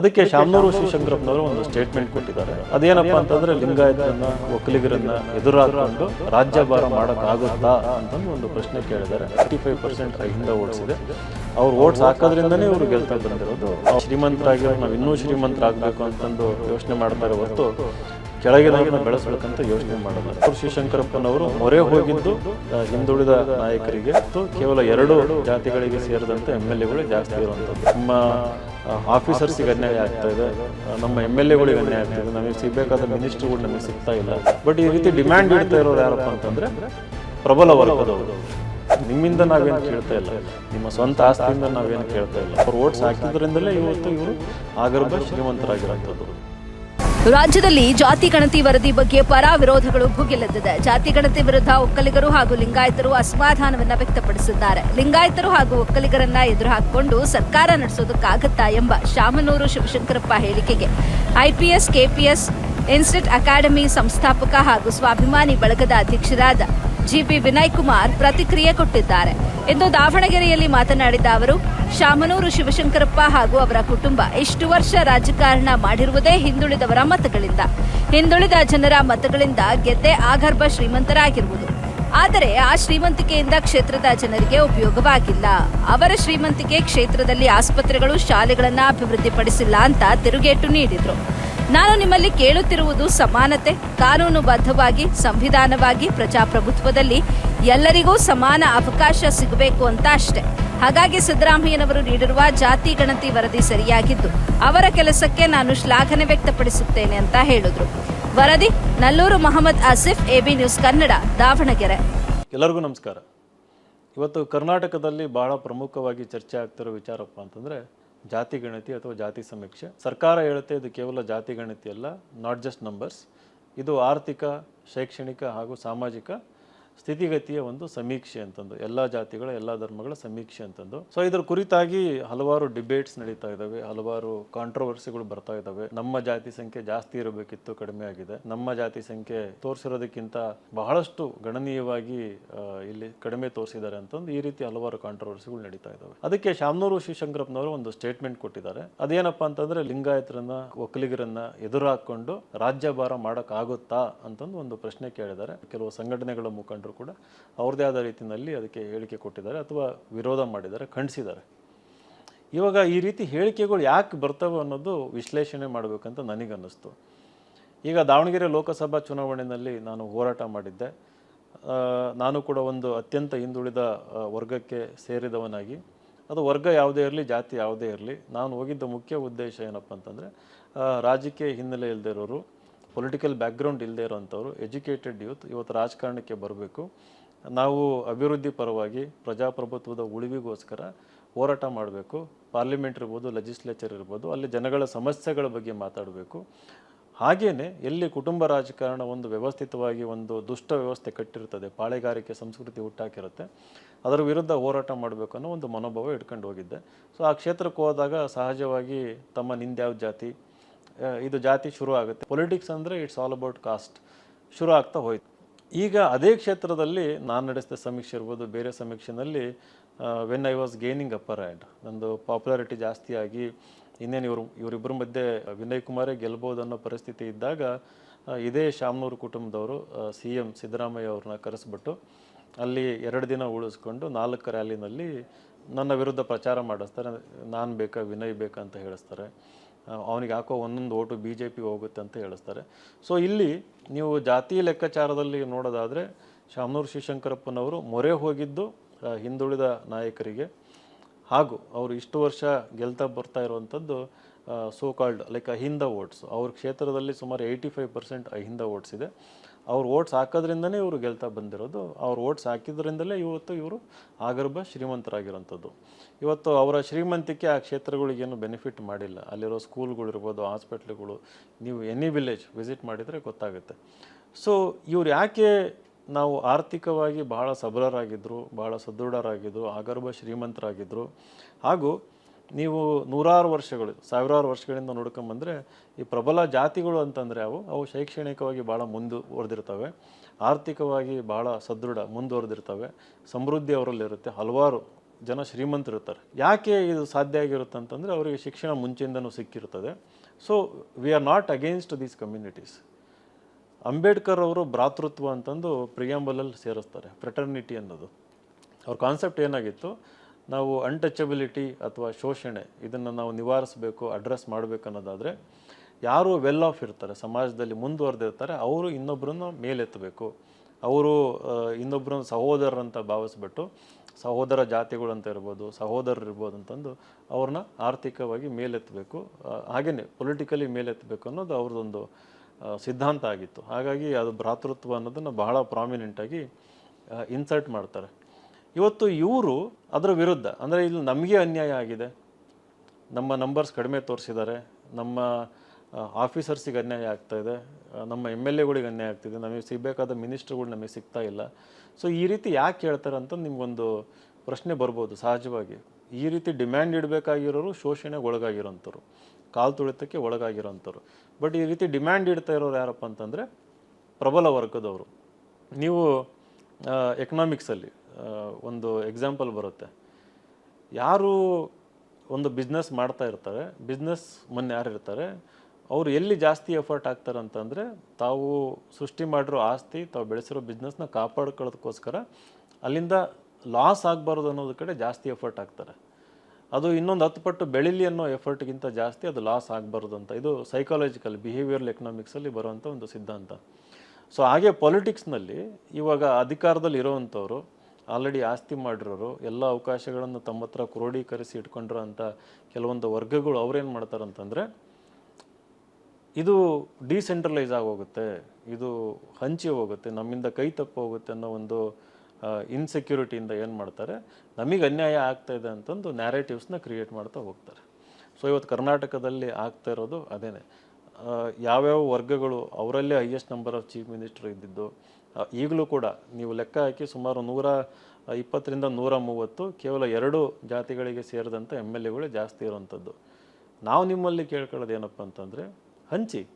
ಅದಕ್ಕೆ ಶಾಮನೂರು ಶಿವಶಂಕರಪ್ಪನವರು ಒಂದು ಸ್ಟೇಟ್ಮೆಂಟ್ ಕೊಟ್ಟಿದ್ದಾರೆ. ಅದೇನಪ್ಪ ಅಂತಂದ್ರೆ ಲಿಂಗಾಯತರನ್ನ ಒಕ್ಕಲಿಗರನ್ನ ಎದುರಾಕೊಂಡು ರಾಜ್ಯಭಾರ ಮಾಡೋಕ್ಕಾಗುತ್ತಾ ಅಂತಂದು ಒಂದು ಪ್ರಶ್ನೆ ಕೇಳಿದ್ದಾರೆ. ಫಿಫ್ಟಿ ಫೈವ್ ಪರ್ಸೆಂಟ್ ಹಿಂದೆ ಓಡಿಸಿದೆ ಅವ್ರು ಓಟ್ಸ್ ಹಾಕೋದ್ರಿಂದನೇ ಇವರು ಗೆಲ್ತಾ ಬಂದಿರೋದು. ಶ್ರೀಮಂತರಾಗಿರೋ ನಾವು ಇನ್ನೂ ಶ್ರೀಮಂತರಾಗಬೇಕು ಅಂತಂದು ಯೋಚನೆ ಮಾಡ್ತಾರೆ ಹೊರತು ಕೆಳಗಿನ ಬೆಳೆಸಬೇಕಂತ ಯೋಚನೆ ಮಾಡೋದು ಅವರು ಶಿವಶಂಕರಪ್ಪನವರು ಮೊರೆ ಹೋಗಿದ್ದು ಹಿಂದುಳಿದ ನಾಯಕರಿಗೆ ಮತ್ತು ಕೇವಲ ಎರಡು ಜಾತಿಗಳಿಗೆ ಸೇರಿದಂತೆ ಎಂ ಎಲ್ ಎಗಳು ಜಾಸ್ತಿ ಇರುವಂಥದ್ದು. ನಮ್ಮ ಆಫೀಸರ್ಸಿಗೆ ಅನ್ಯಾಯ ಆಗ್ತಾ ಇದೆ. ನಮ್ಮ ಎಂ ಎಲ್ ಎಗಳಿಗೆ ಅನ್ಯಾಯ ಆಗ್ತಾ ಇದೆ. ನಮಗೆ ಸಿಗಬೇಕಾದ ಮಿನಿಸ್ಟ್ರುಗಳು ನಮಗೆ ಸಿಗ್ತಾ ಇಲ್ಲ. ಬಟ್ ಈ ರೀತಿ ಡಿಮ್ಯಾಂಡ್ ಇಡ್ತಾ ಇರೋರು ಯಾರಪ್ಪ ಅಂತಂದ್ರೆ ಪ್ರಬಲ ವರ್ಗದವರು. ನಿಮ್ಮಿಂದ ನಾವೇನು ಕೇಳ್ತಾ ಇಲ್ಲ. ನಿಮ್ಮ ಸ್ವಂತ ಆಸ್ತಿಯಿಂದ ನಾವೇನು ಕೇಳ್ತಾ ಇಲ್ಲ. ಅವ್ರು ಓಟ್ಸ್ ಹಾಕಿದ್ರಿಂದಲೇ ಇವತ್ತು ಇವರು ಆಗರ್ಭ ಶ್ರೀಮಂತರಾಗಿರೋಂಥದ್ದು. ರಾಜ್ಯದಲ್ಲಿ ಜಾತಿ ಗಣತಿ ವರದಿ ಬಗ್ಗೆ ಪರ ವಿರೋಧಗಳು ಭುಗಿಲೆದ್ದಿದೆ. ಜಾತಿ ಗಣತಿ ವಿರುದ್ಧ ಒಕ್ಕಲಿಗರು ಹಾಗೂ ಲಿಂಗಾಯತರು ಅಸಮಾಧಾನವನ್ನ ವ್ಯಕ್ತಪಡಿಸಿದ್ದಾರೆ. ಲಿಂಗಾಯತರು ಹಾಗೂ ಒಕ್ಕಲಿಗರನ್ನ ಎದುರು ಹಾಕಿಕೊಂಡು ಸರ್ಕಾರ ನಡೆಸೋದಕ್ಕಾಗತ್ತಾ ಎಂಬ ಶಾಮನೂರು ಶಿವಶಂಕರಪ್ಪ ಹೇಳಿಕೆಗೆ ಐಪಿಎಸ್ ಕೆಪಿಎಸ್ ಇನ್ಸ್ಟಿಟ್ಯೂಟ್ ಅಕಾಡೆಮಿ ಸಂಸ್ಥಾಪಕ ಹಾಗೂ ಸ್ವಾಭಿಮಾನಿ ಬಳಗದ ಅಧ್ಯಕ್ಷರಾದ ಜಿಬಿ ವಿನಯ್ ಕುಮಾರ್ ಪ್ರತಿಕ್ರಿಯೆ ಕೊಟ್ಟಿದ್ದಾರೆ. ಇಂದು ದಾವಣಗೆರೆಯಲ್ಲಿ ಮಾತನಾಡಿದ ಅವರು, ಶಾಮನೂರು ಶಿವಶಂಕರಪ್ಪ ಹಾಗೂ ಅವರ ಕುಟುಂಬ ಇಷ್ಟು ವರ್ಷ ರಾಜಕಾರಣ ಮಾಡಿರುವುದೇ ಹಿಂದುಳಿದವರ ಮತಗಳಿಂದ. ಹಿಂದುಳಿದ ಜನರ ಮತಗಳಿಂದ ಗೆದ್ದೆ ಆಗರ್ಭ ಶ್ರೀಮಂತರಾಗಿರುವುದು. ಆದರೆ ಆ ಶ್ರೀಮಂತಿಕೆಯಿಂದ ಕ್ಷೇತ್ರದ ಜನರಿಗೆ ಉಪಯೋಗವಾಗಿಲ್ಲ. ಅವರ ಶ್ರೀಮಂತಿಕೆ ಕ್ಷೇತ್ರದಲ್ಲಿ ಆಸ್ಪತ್ರೆಗಳು, ಶಾಲೆಗಳನ್ನು ಅಭಿವೃದ್ಧಿಪಡಿಸಿಲ್ಲ ಅಂತ ತಿರುಗೇಟು ನೀಡಿದ್ರು. ನಾನು ನಿಮ್ಮಲ್ಲಿ ಕೇಳುತ್ತಿರುವುದು ಸಮಾನತೆ, ಕಾನೂನುಬದ್ಧವಾಗಿ, ಸಂವಿಧಾನವಾಗಿ, ಪ್ರಜಾಪ್ರಭುತ್ವದಲ್ಲಿ ಎಲ್ಲರಿಗೂ ಸಮಾನ ಅವಕಾಶ ಸಿಗಬೇಕು ಅಂತ ಅಷ್ಟೆ ಹಾಗಾಗಿ ಸಿದ್ದರಾಮಯ್ಯನವರು ನೀಡಿರುವ ಜಾತಿ ಗಣತಿ ವರದಿ ಸರಿಯಾಗಿದ್ದು, ಅವರ ಕೆಲಸಕ್ಕೆ ನಾನು ಶ್ಲಾಘನೆ ವ್ಯಕ್ತಪಡಿಸುತ್ತೇನೆ ಅಂತ ಹೇಳಿದ್ರು. ವರದಿ, ನಲ್ಲೂರು ಮೊಹಮ್ಮದ್ ಆಸಿಫ್, ಎಬಿ ನ್ಯೂಸ್ ಕನ್ನಡ, ದಾವಣಗೆರೆ. ಎಲ್ಲರಿಗೂ ನಮಸ್ಕಾರ. ಇವತ್ತು ಕರ್ನಾಟಕದಲ್ಲಿ ಬಹಳ ಪ್ರಮುಖವಾಗಿ ಚರ್ಚೆ ಆಗ್ತಿರೋ ವಿಚಾರಪ್ಪ ಅಂತಂದರೆ ಜಾತಿ ಗಣತಿ ಅಥವಾ ಜಾತಿ ಸಮೀಕ್ಷೆ. ಸರ್ಕಾರ ಹೇಳುತ್ತೆ ಇದು ಕೇವಲ ಜಾತಿ ಗಣತಿ ಅಲ್ಲ ನಾಟ್ ಜಸ್ಟ್ ನಂಬರ್ಸ್ ಇದು ಆರ್ಥಿಕ, ಶೈಕ್ಷಣಿಕ ಹಾಗೂ ಸಾಮಾಜಿಕ ಸ್ಥಿತಿಗತಿಯ ಒಂದು ಸಮೀಕ್ಷೆ ಅಂತಂದು, ಎಲ್ಲ ಜಾತಿಗಳ, ಎಲ್ಲ ಧರ್ಮಗಳ ಸಮೀಕ್ಷೆ ಅಂತಂದು. ಸೊ ಇದ್ರ ಕುರಿತಾಗಿ ಹಲವಾರು ಡಿಬೇಟ್ಸ್ ನಡೀತಾ ಇದ್ದಾವೆ ಹಲವಾರು ಕಾಂಟ್ರವರ್ಸಿಗಳು ಬರ್ತಾ ಇದ್ದಾವೆ ನಮ್ಮ ಜಾತಿ ಸಂಖ್ಯೆ ಜಾಸ್ತಿ ಇರಬೇಕಿತ್ತು, ಕಡಿಮೆ ಆಗಿದೆ. ನಮ್ಮ ಜಾತಿ ಸಂಖ್ಯೆ ತೋರಿಸಿರೋದಕ್ಕಿಂತ ಬಹಳಷ್ಟು ಗಣನೀಯವಾಗಿ ಇಲ್ಲಿ ಕಡಿಮೆ ತೋರಿಸಿದ್ದಾರೆ ಅಂತಂದು ಈ ರೀತಿ ಹಲವಾರು ಕಾಂಟ್ರವರ್ಸಿಗಳು ನಡೀತಾ ಇದ್ದಾವೆ ಅದಕ್ಕೆ ಶಾಮನೂರು ಶಿವಶಂಕರಪ್ಪನವರು ಒಂದು ಸ್ಟೇಟ್ಮೆಂಟ್ ಕೊಟ್ಟಿದ್ದಾರೆ. ಅದೇನಪ್ಪ ಅಂತಂದ್ರೆ, ಲಿಂಗಾಯತರನ್ನ, ಒಕ್ಕಲಿಗರನ್ನ ಎದುರು ಹಾಕೊಂಡು ರಾಜ್ಯಭಾರ ಮಾಡೋಕ್ಕಾಗುತ್ತಾ ಅಂತಂದು ಒಂದು ಪ್ರಶ್ನೆ ಕೇಳಿದ್ದಾರೆ. ಕೆಲವು ಸಂಘಟನೆಗಳ ಮುಖಂಡರು ಕೂಡ ಅವ್ರದೇ ಆದ ರೀತಿಯಲ್ಲಿ ಅದಕ್ಕೆ ಹೇಳಿಕೆ ಕೊಟ್ಟಿದ್ದಾರೆ ಅಥವಾ ವಿರೋಧ ಮಾಡಿದ್ದಾರೆ, ಖಂಡಿಸಿದ್ದಾರೆ. ಇವಾಗ ಈ ರೀತಿ ಹೇಳಿಕೆಗಳು ಯಾಕೆ ಬರ್ತವೆ ಅನ್ನೋದು ವಿಶ್ಲೇಷಣೆ ಮಾಡಬೇಕಂತ ನನಗನ್ನಿಸ್ತು. ಈಗ ದಾವಣಗೆರೆ ಲೋಕಸಭಾ ಚುನಾವಣೆಯಲ್ಲಿ ನಾನು ಹೋರಾಟ ಮಾಡಿದ್ದೆ. ನಾನು ಕೂಡ ಒಂದು ಅತ್ಯಂತ ಹಿಂದುಳಿದ ವರ್ಗಕ್ಕೆ ಸೇರಿದವನಾಗಿ. ಅದು ವರ್ಗ ಯಾವುದೇ ಇರಲಿ, ಜಾತಿ ಯಾವುದೇ ಇರಲಿ, ನಾನು ಹೋಗಿದ್ದ ಮುಖ್ಯ ಉದ್ದೇಶ ಏನಪ್ಪ ಅಂತಂದರೆ ರಾಜಕೀಯ ಹಿನ್ನೆಲೆ ಇಲ್ಲದೆ ಇರೋರು ಪೊಲಿಟಿಕಲ್ ಬ್ಯಾಕ್ಗ್ರೌಂಡ್ ಇಲ್ಲದೆ ಇರುವಂಥವ್ರು, ಎಜುಕೇಟೆಡ್ ಯೂತ್ ಇವತ್ತು ರಾಜಕಾರಣಕ್ಕೆ ಬರಬೇಕು. ನಾವು ಅಭಿವೃದ್ಧಿ ಪರವಾಗಿ ಪ್ರಜಾಪ್ರಭುತ್ವದ ಉಳಿವಿಗೋಸ್ಕರ ಹೋರಾಟ ಮಾಡಬೇಕು. ಪಾರ್ಲಿಮೆಂಟ್ ಇರ್ಬೋದು, ಲೆಜಿಸ್ಲೇಚರ್ ಇರ್ಬೋದು, ಅಲ್ಲಿ ಜನಗಳ ಸಮಸ್ಯೆಗಳ ಬಗ್ಗೆ ಮಾತಾಡಬೇಕು. ಹಾಗೆಯೇ ಎಲ್ಲಿ ಕುಟುಂಬ ರಾಜಕಾರಣ ಒಂದು ವ್ಯವಸ್ಥಿತವಾಗಿ ಒಂದು ದುಷ್ಟ ವ್ಯವಸ್ಥೆ ಕಟ್ಟಿರ್ತದೆ, ಪಾಳೆಗಾರಿಕೆ ಸಂಸ್ಕೃತಿ ಹುಟ್ಟಾಕಿರುತ್ತೆ, ಅದರ ವಿರುದ್ಧ ಹೋರಾಟ ಮಾಡಬೇಕು ಅನ್ನೋ ಒಂದು ಮನೋಭಾವ ಇಟ್ಕೊಂಡು ಹೋಗಿದ್ದೆ. ಸೊ ಆ ಕ್ಷೇತ್ರಕ್ಕೆ ಹೋದಾಗ ಸಹಜವಾಗಿ ತಮ್ಮ ನಿಂದ್ಯಾವ ಜಾತಿ ಇದು ಜಾತಿ ಶುರು ಆಗುತ್ತೆ. ಪೊಲಿಟಿಕ್ಸ್ ಅಂದರೆ ಇಟ್ಸ್ ಆಲ್ ಅಬೌಟ್ ಕಾಸ್ಟ್ ಶುರು ಆಗ್ತಾ ಹೋಯ್ತು. ಈಗ ಅದೇ ಕ್ಷೇತ್ರದಲ್ಲಿ ನಾನು ನಡೆಸಿದ ಸಮೀಕ್ಷೆ ಇರ್ಬೋದು, ಬೇರೆ ಸಮೀಕ್ಷೆನಲ್ಲಿ when I was gaining upper and ನಂದು ಪಾಪ್ಯುಲಾರಿಟಿ ಜಾಸ್ತಿಯಾಗಿ ಇನ್ನೇನು ಇವರು ಇವರಿಬ್ಬರ ಮಧ್ಯೆ ವಿನಯ್ ಕುಮಾರೇ ಗೆಲ್ಬೋದು ಅನ್ನೋ ಪರಿಸ್ಥಿತಿ ಇದ್ದಾಗ ಇದೇ ಶಾಮನೂರು ಕುಟುಂಬದವರು ಸಿ ಎಂ ಸಿದ್ದರಾಮಯ್ಯ ಅವ್ರನ್ನ ಕರೆಸ್ಬಿಟ್ಟು ಅಲ್ಲಿ ಎರಡು ದಿನ ಉಳಿಸ್ಕೊಂಡು ನಾಲ್ಕು ರ್ಯಾಲಿನಲ್ಲಿ ನನ್ನ ವಿರುದ್ಧ ಪ್ರಚಾರ ಮಾಡಿಸ್ತಾರೆ. ನಾನು ಬೇಕಾ, ವಿನಯ್ ಬೇಕಾ ಅಂತ ಹೇಳಿಸ್ತಾರೆ. ಅವನಿಗೆ ಹಾಕೋ ಒಂದೊಂದು ಓಟು ಬಿ ಜೆ ಪಿ ಹೋಗುತ್ತೆ ಅಂತ ಹೇಳಿಸ್ತಾರೆ. ಸೊ ಇಲ್ಲಿ ನೀವು ಜಾತಿ ಲೆಕ್ಕಾಚಾರದಲ್ಲಿ ನೋಡೋದಾದರೆ ಶಾಮನೂರು ಶಿವಶಂಕರಪ್ಪನವರು ಮೊರೆ ಹೋಗಿದ್ದು ಹಿಂದುಳಿದ ನಾಯಕರಿಗೆ. ಹಾಗೂ ಅವರು ಇಷ್ಟು ವರ್ಷ ಗೆಲ್ತಾ ಬರ್ತಾ ಇರುವಂಥದ್ದು so called like Ahinda votes ಅವ್ರ ಕ್ಷೇತ್ರದಲ್ಲಿ ಸುಮಾರು eighty five percent Ahinda votes ಇದೆ. ಅವ್ರು ಓಟ್ಸ್ ಹಾಕೋದ್ರಿಂದನೇ ಇವರು ಗೆಲ್ತಾ ಬಂದಿರೋದು. ಅವ್ರು ಓಟ್ಸ್ ಹಾಕಿದ್ರಿಂದಲೇ ಇವತ್ತು ಇವರು ಆಗರ್ಭ ಶ್ರೀಮಂತರಾಗಿರೋಂಥದ್ದು. ಇವತ್ತು ಅವರ ಶ್ರೀಮಂತಿಕೆ ಆ ಕ್ಷೇತ್ರಗಳಿಗೇನು ಬೆನಿಫಿಟ್ ಮಾಡಿಲ್ಲ. ಅಲ್ಲಿರೋ ಸ್ಕೂಲ್ಗಳಿರ್ಬೋದು ಹಾಸ್ಪಿಟ್ಲ್ಗಳು ನೀವು ಎನಿ ವಿಲೇಜ್ ವಿಸಿಟ್ ಮಾಡಿದರೆ ಗೊತ್ತಾಗುತ್ತೆ. ಸೊ ಇವ್ರು ಯಾಕೆ ನಾವು ಆರ್ಥಿಕವಾಗಿ ಬಹಳ ಸಬಲರಾಗಿದ್ದರು ಬಹಳ ಸದೃಢರಾಗಿದ್ದರು ಆಗರ್ಭ ಶ್ರೀಮಂತರಾಗಿದ್ದರು ಹಾಗೂ ನೀವು ನೂರಾರು ವರ್ಷಗಳು, ಸಾವಿರಾರು ವರ್ಷಗಳಿಂದ ನೋಡ್ಕೊಂಬಂದರೆ ಈ ಪ್ರಬಲ ಜಾತಿಗಳು ಅಂತಂದರೆ ಅವು ಅವು ಶೈಕ್ಷಣಿಕವಾಗಿ ಭಾಳ ಮುಂದುವರೆದಿರ್ತವೆ ಆರ್ಥಿಕವಾಗಿ ಭಾಳ ಸದೃಢ ಮುಂದುವರೆದಿರ್ತವೆ ಸಮೃದ್ಧಿ ಅವರಲ್ಲಿರುತ್ತೆ. ಹಲವಾರು ಜನ ಶ್ರೀಮಂತರಿರ್ತಾರೆ. ಯಾಕೆ ಇದು ಸಾಧ್ಯ ಆಗಿರುತ್ತೆ ಅಂತಂದರೆ ಅವರಿಗೆ ಶಿಕ್ಷಣ ಮುಂಚೆಯಿಂದನೂ ಸಿಕ್ಕಿರ್ತದೆ. So we are not against these communities Ambedkar ಅವರು ಭ್ರಾತೃತ್ವ ಅಂತಂದು ಪ್ರಿಯಾಂಬಲಲ್ಲಿ ಸೇರಿಸ್ತಾರೆ. ಫ್ರೆಟರ್ನಿಟಿ ಅನ್ನೋದು. ಅವ್ರ ಕಾನ್ಸೆಪ್ಟ್ ಏನಾಗಿತ್ತು? ನಾವು ಅನ್ಟಚಬಿಲಿಟಿ ಅಥವಾ ಶೋಷಣೆ ಇದನ್ನು ನಾವು ನಿವಾರಿಸಬೇಕು ಅಡ್ರೆಸ್ ಮಾಡಬೇಕು ಅನ್ನೋದಾದರೆ, ಯಾರು ವೆಲ್ ಆಫ್ ಇರ್ತಾರೆ, ಸಮಾಜದಲ್ಲಿ ಮುಂದುವರೆದಿರ್ತಾರೆ, ಅವರು ಇನ್ನೊಬ್ಬರನ್ನ ಮೇಲೆತ್ತಬೇಕು. ಅವರು ಇನ್ನೊಬ್ಬರನ್ನ ಸಹೋದರರಂತ ಭಾವಿಸ್ಬಿಟ್ಟು, ಸಹೋದರ ಜಾತಿಗಳು ಅಂತ ಇರ್ಬೋದು, ಸಹೋದರರು ಇರ್ಬೋದು ಅಂತಂದು ಅವ್ರನ್ನ ಆರ್ಥಿಕವಾಗಿ ಮೇಲೆತ್ತಬೇಕು. ಹಾಗೆಯೇ ಪೊಲಿಟಿಕಲಿ ಮೇಲೆತ್ತಬೇಕು ಅನ್ನೋದು ಅವ್ರದ್ದೊಂದು ಸಿದ್ಧಾಂತ ಆಗಿತ್ತು. ಹಾಗಾಗಿ ಅದು ಭ್ರಾತೃತ್ವ ಅನ್ನೋದನ್ನು ಬಹಳ ಪ್ರಾಮಿನೆಂಟಾಗಿ ಇನ್ಸರ್ಟ್ ಮಾಡ್ತಾರೆ. ಇವತ್ತು ಇವರು ಅದರ ವಿರುದ್ಧ, ಅಂದರೆ ಇಲ್ಲಿ ನಮಗೆ ಅನ್ಯಾಯ ಆಗಿದೆ. ನಮ್ಮ ನಂಬರ್ಸ್ ಕಡಿಮೆ ತೋರಿಸಿದ್ದಾರೆ. ನಮ್ಮ ಆಫೀಸರ್ಸಿಗೆ ಅನ್ಯಾಯ ಆಗ್ತಾ ಇದೆ. ನಮ್ಮ ಎಂ ಎಲ್ ಎಗಳಿಗೆ ಅನ್ಯಾಯ ಆಗ್ತಿದೆ ನಮಗೆ ಸಿಗಬೇಕಾದ ಮಿನಿಸ್ಟ್ರುಗಳು ನಮಗೆ ಸಿಗ್ತಾ ಇಲ್ಲ. ಸೊ ಈ ರೀತಿ ಯಾಕೆ ಹೇಳ್ತಾರೆ ಅಂತ ನಿಮಗೊಂದು ಪ್ರಶ್ನೆ ಬರ್ಬೋದು ಸಹಜವಾಗಿ. ಈ ರೀತಿ ಡಿಮ್ಯಾಂಡ್ ಇಡಬೇಕಾಗಿರೋರು ಶೋಷಣೆಗೆ ಒಳಗಾಗಿರೋಂಥವ್ರು. ಕಾಲು ತುಳಿತಕ್ಕೆ ಒಳಗಾಗಿರೋಂಥವ್ರು. ಬಟ್ ಈ ರೀತಿ ಡಿಮ್ಯಾಂಡ್ ಇಡ್ತಾ ಇರೋರು ಯಾರಪ್ಪ ಅಂತಂದರೆ ಪ್ರಬಲ ವರ್ಗದವರು. ನೀವು ಎಕನಾಮಿಕ್ಸಲ್ಲಿ ಒಂದು ಎಕ್ಸಾಂಪಲ್ ಬರುತ್ತೆ. ಯಾರು ಒಂದು ಬಿಸ್ನೆಸ್ ಮಾಡ್ತಾ ಇರ್ತಾರೆ ಬಿಸ್ನೆಸ್ ಮೊನ್ನೆ ಯಾರು ಇರ್ತಾರೆ, ಅವರು ಎಲ್ಲಿ ಜಾಸ್ತಿ ಎಫರ್ಟ್ ಹಾಕ್ತಾರೆ ಅಂತಂದರೆ ತಾವು ಸೃಷ್ಟಿ ಮಾಡಿರೋ ಆಸ್ತಿ, ತಾವು ಬೆಳೆಸಿರೋ ಬಿಸ್ನೆಸ್ನ ಕಾಪಾಡ್ಕೊಳ್ಳೋದಕ್ಕೋಸ್ಕರ ಅಲ್ಲಿಂದ ಲಾಸ್ ಆಗಬಾರ್ದು ಅನ್ನೋದ್ರ ಕಡೆ ಜಾಸ್ತಿ ಎಫರ್ಟ್ ಹಾಕ್ತಾರೆ. ಅದು ಇನ್ನೊಂದು ಹತ್ತು ಪಟ್ಟು ಬೆಳಿಲಿ ಅನ್ನೋ ಎಫರ್ಟ್ಗಿಂತ ಜಾಸ್ತಿ ಅದು ಲಾಸ್ ಆಗಬಾರ್ದು ಅಂತ. ಇದು ಸೈಕಾಲಜಿಕಲ್ ಬಿಹೇವಿಯರಲ್ ಎಕನಾಮಿಕ್ಸಲ್ಲಿ ಬರುವಂಥ ಒಂದು ಸಿದ್ಧಾಂತ. ಸೊ ಹಾಗೆ ಪೊಲಿಟಿಕ್ಸ್ನಲ್ಲಿ ಇವಾಗ ಅಧಿಕಾರದಲ್ಲಿ ಇರೋವಂಥವ್ರು ಆಲ್ರೆಡಿ ಆಸ್ತಿ ಮಾಡಿರೋರು ಎಲ್ಲ ಅವಕಾಶಗಳನ್ನು ತಮ್ಮ ಹತ್ರ ಕ್ರೋಢೀಕರಿಸಿ ಇಟ್ಕೊಂಡಿರೋ ಅಂಥ ಕೆಲವೊಂದು ವರ್ಗಗಳು ಅವ್ರೇನು ಮಾಡ್ತಾರೆ ಅಂತಂದರೆ ಇದು ಡಿಸೆಂಟ್ರಲೈಸ್ ಆಗೋಗುತ್ತೆ ಇದು ಹಂಚಿ ಹೋಗುತ್ತೆ ನಮ್ಮಿಂದ ಕೈ ತಪ್ಪು ಹೋಗುತ್ತೆ ಅನ್ನೋ ಒಂದು ಇನ್ಸೆಕ್ಯೂರಿಟಿಯಿಂದ ಏನು ಮಾಡ್ತಾರೆ ನಮಗೆ ಅನ್ಯಾಯ ಆಗ್ತಾ ಇದೆ ಅಂತಂದು ನ್ಯಾರೇಟಿವ್ಸ್ನ ಕ್ರಿಯೇಟ್ ಮಾಡ್ತಾ ಹೋಗ್ತಾರೆ. ಸೊ ಇವತ್ತು ಕರ್ನಾಟಕದಲ್ಲಿ ಆಗ್ತಾ ಇರೋದು ಅದೇನೆ. ಆ, ಯಾವ್ಯಾವ ವರ್ಗಗಳು ಅವರಲ್ಲೇ highest number of chief minister ಇದ್ದಿದ್ದು ಈಗಲೂ ಕೂಡ ನೀವು ಲೆಕ್ಕ ಹಾಕಿ ಸುಮಾರು ನೂರ ಇಪ್ಪತ್ತರಿಂದ ನೂರ ಮೂವತ್ತು, ಕೇವಲ ಎರಡು ಜಾತಿಗಳಿಗೆ ಸೇರಿದಂಥ ಎಂ ಎಲ್ ಎಗಳು ಜಾಸ್ತಿ ಇರುವಂಥದ್ದು. ನಾವು ನಿಮ್ಮಲ್ಲಿ ಕೇಳ್ಕೊಳ್ಳೋದು ಏನಪ್ಪ ಅಂತಂದರೆ, ಹಂಚಿ.